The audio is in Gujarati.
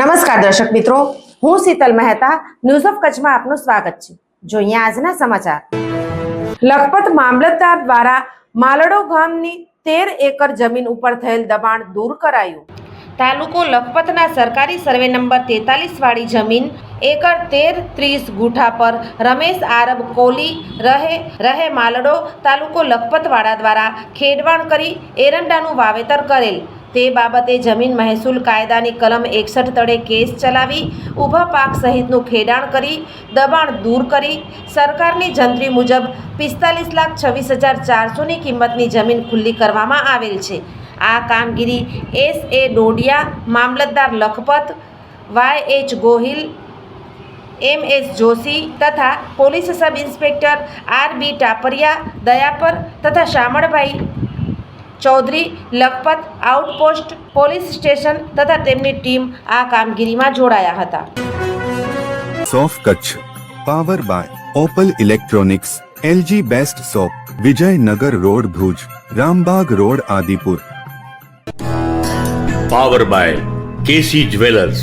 નમસ્કાર દર્શક મિત્રો, હું શીતલ મહેતા ન્યૂઝ ઓફ કચ્છમાં આપનું સ્વાગત છે. જોઈએ આજના સમાચાર. લખપત મામલતદાર દ્વારા માલડો ગામની તેર એકર જમીન ઉપર થયેલ દબાણ દૂર કરાયું. તાલુકો લખપતના સરકારી સર્વે નંબર તેતાલીસ વાળી જમીન એકર તેર ત્રીસ ગુઠા પર રમેશ આરબ કોલી રહે રહે માલડો તાલુકો લખપતવાડા દ્વારા ખેડવાણ કરી એરંડાનું વાવેતર કરેલ. તે બાબતે જમીન મહેસૂલ કાયદાની કલમ એકસઠ તળે કેસ ચલાવી, ઊભા પાક સહિતનું ખેડાણ કરી, દબાણ દૂર કરી, સરકારની જંત્રી મુજબ પિસ્તાલીસ લાખ છવ્વીસ હજાર ચારસોની કિંમતની જમીન ખુલ્લી કરવામાં આવેલ છે. આ કામગીરી S A Dodiya, Mamlatdar Lakhpat, Y H Gohil M S Joshi તથા police sub inspector R B Tapariya Dayapar તથા Shamalbhai Chaudhary Lakhpat outpost police station તથા તેમની ટીમ આ કામગીરીમાં જોડાયા હતા. સોફ Kutch power by Opal electronics LG best shop Vijaynagar road Bhuj Rambag road Adipur. Power by KC jewellers.